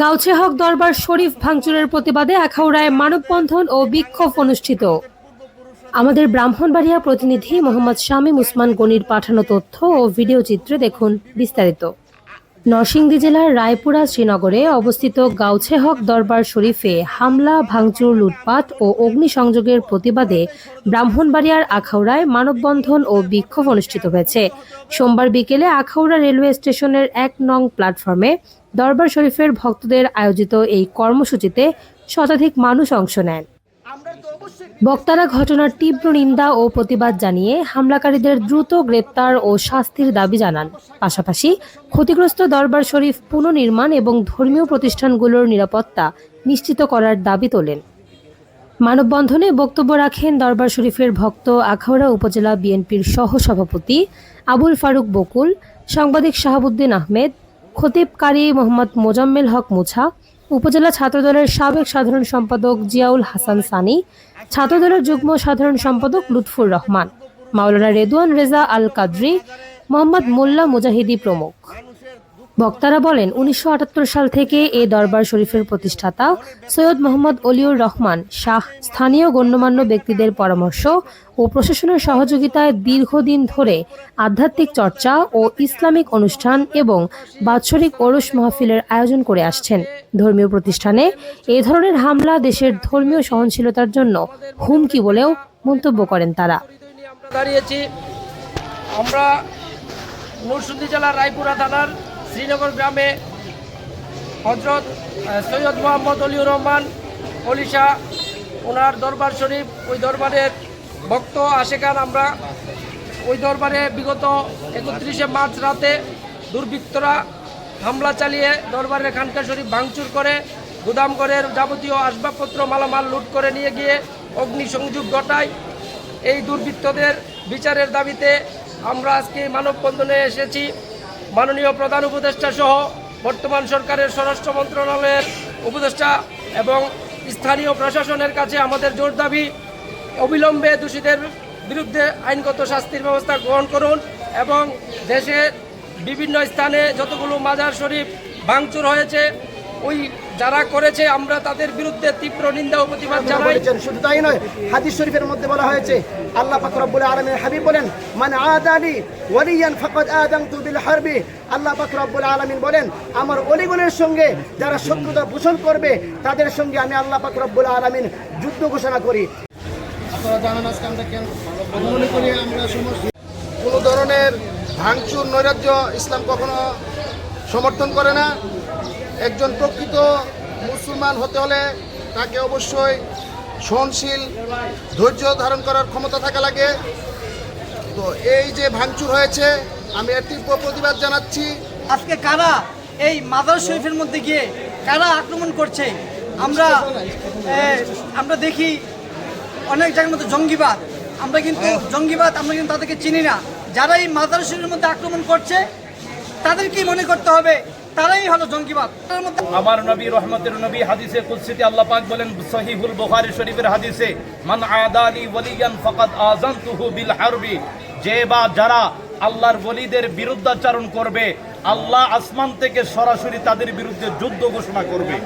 গাউছে হক দরবার শরীফ ভাঙচুরের প্রতিবাদে আখাউড়ায় মানববন্ধন ও বিক্ষোভ অনুষ্ঠিত। আমাদের ব্রাহ্মণবাড়িয়া প্রতিনিধি মোহাম্মদ শামীম উসমান গনির পাঠানো তথ্য ও ভিডিও চিত্রে দেখুন বিস্তারিত। নরসিংদী জেলার রায়পুরা শ্রীনগরে অবস্থিত গাউছে হক দরবার শরীফে হামলা, ভাঙচুর, লুটপাট ও অগ্নিসংযোগের প্রতিবাদে ব্রাহ্মণবাড়িয়ার আখাউড়ায় মানববন্ধন ও বিক্ষোভ অনুষ্ঠিত হয়েছে। সোমবার বিকেলে আখাউড়া রেলওয়ে স্টেশনের এক নং প্ল্যাটফর্মে দরবার শরীফের ভক্তদের আয়োজিত এই কর্মসূচিতে শতাধিক মানুষ অংশ নেন। বক্তারা ঘটনার তীব্র নিন্দা ও প্রতিবাদ জানিয়ে হামলাকারীদের দ্রুত গ্রেপ্তার ও শাস্তির দাবি জানান। পাশাপাশি ক্ষতিগ্রস্ত দরবার শরীফ পুনর্নির্মাণ এবং ধর্মীয় প্রতিষ্ঠানগুলোর নিরাপত্তা নিশ্চিত করার দাবি তোলেন। মানববন্ধনে বক্তব্য রাখেন দরবার শরীফের ভক্ত আখাউড়া উপজেলা বিএনপির সহ সভাপতি আবুল ফারুক বকুল, সাংবাদিক শাহাবুদ্দিন আহমেদ খতিব কারি মোহাম্মদ মোজাম্মেল হক মুছা, উপজেলা ছাত্রদলের সাবেক সাধারণ সম্পাদক জিয়াউল হাসান সানি, ছাত্রদলের যুগ্ম সাধারণ সম্পাদক লুৎফুর রহমান, মাওলানা রেদুয়ান রেজা আল কাদ্রি মোহাম্মদ মোল্লা মুজাহিদি প্রমুখ। বক্তারা বলেন, উনিশশো আটাত্তর সাল থেকে এ দরবার শরীফের প্রতিষ্ঠাতা সৈয়দ মোহাম্মদ অলিউর রহমান শাহ স্থানীয় গণ্যমান্য ব্যক্তিদের পরামর্শ ও প্রশাসনের সহযোগিতায় দীর্ঘদিন ধরে আধ্যাত্মিক চর্চা ও ইসলামিক অনুষ্ঠান এবং বাৎসরিক ওরস মাহফিলের আয়োজন করে আসছেন। ধর্মীয় প্রতিষ্ঠানে এ ধরনের হামলা দেশের ধর্মীয় সহনশীলতার জন্য হুমকি বলেও মন্তব্য করেন তারা। আমরা জেলার রায়পুরা থানার শ্রীনগর গ্রামে হজরত সৈয়দ মোহাম্মদ অলিউর রহমান অলিশা ওনার দরবার শরীফ, ওই দরবারের ভক্ত আশেখান আমরা ওই দরবারে বিগত একত্রিশে মার্চ রাতে দুর্বৃত্তরা হামলা চালিয়ে দরবারের খানকা শরীফ ভাঙচুর করে গুদামঘরের যাবতীয় আসবাবপত্র মালামাল লুট করে নিয়ে গিয়ে অগ্নিসংযোগ ঘটায়। এই দুর্বৃত্তদের বিচারের দাবিতে আমরা আজকে মানববন্ধনে এসেছি। মাননীয় প্রধান উপদেষ্টা সহ বর্তমান সরকারের স্বরাষ্ট্র মন্ত্রণালয়ের উপদেষ্টা এবং স্থানীয় প্রশাসনের কাছে আমাদের জোর দাবি, অবিলম্বে দোষীদের বিরুদ্ধে আইনগত শাস্তির ব্যবস্থা গ্রহণ করুন এবং দেশের বিভিন্ন স্থানে যতগুলো মাজার শরীফ ভাঙচুর হয়েছে ওই যারা করেছে আমরা তাদের বিরুদ্ধে তীব্র নিন্দা ও প্রতিবাদ জানাই। শুধু তাই নয় হাদিস শরীফের মধ্যে বলা হয়েছে আল্লাহ পাক রব্বুল আলামিন হাবিব বলেন মান আদালি ওয়ালিয়ান ফাকাদ আদামতু বিল হারবি। আল্লাহ পাক রব্বুল আলামিন বলেন আমার অলিগণের সঙ্গে যারা শত্রুতা পোষণ করবে তাদের সঙ্গে আমি আল্লাহ পাক রব্বুল আলামিন যুদ্ধ ঘোষণা করি। আপনারা জানেন আজকে আমরা কেন মনে করি আমরা সমস্ত কোনো ধরনের ভাঙচুর নৈরাজ্য ইসলাম কখনো সমর্থন করে না। একজন প্রকৃত মুসলমান হতে হলে তাকে অবশ্যই সহনশীল, ধৈর্য ধারণ করার ক্ষমতা থাকা লাগে। তো এই যে ভাঙচুর হয়েছে, আমি এর তীব্র প্রতিবাদ জানাচ্ছি। আজকে কারা এই মাদার শরীফের মধ্যে গিয়ে কারা আক্রমণ করছে? আমরা আমরা দেখি অনেক জায়গার মধ্যে জঙ্গিবাদ। আমরা কিন্তু জঙ্গিবাদ, আমরা কিন্তু তাদেরকে চিনি না। যারা এই মাদার শরীফের মধ্যে আক্রমণ করছে তাদেরকেই মনে করতে হবে? তারাই হলো জঙ্গিবাদ। আমার নবী, রহমতের নবী হাদিসে কুদসিতে আল্লাহ পাক বলেন, সহিহুল বুখারী শরীফের হাদিসে, মান আদালি ওয়ালিয়ান ফাকাদ আযানতুহু বিল হারবি যে বা যারা আল্লাহর ওলিদের বিরুদ্ধাচরণ করবে, আল্লাহ আসমান থেকে সরাসরি তাদের বিরুদ্ধে যুদ্ধ ঘোষণা করবে।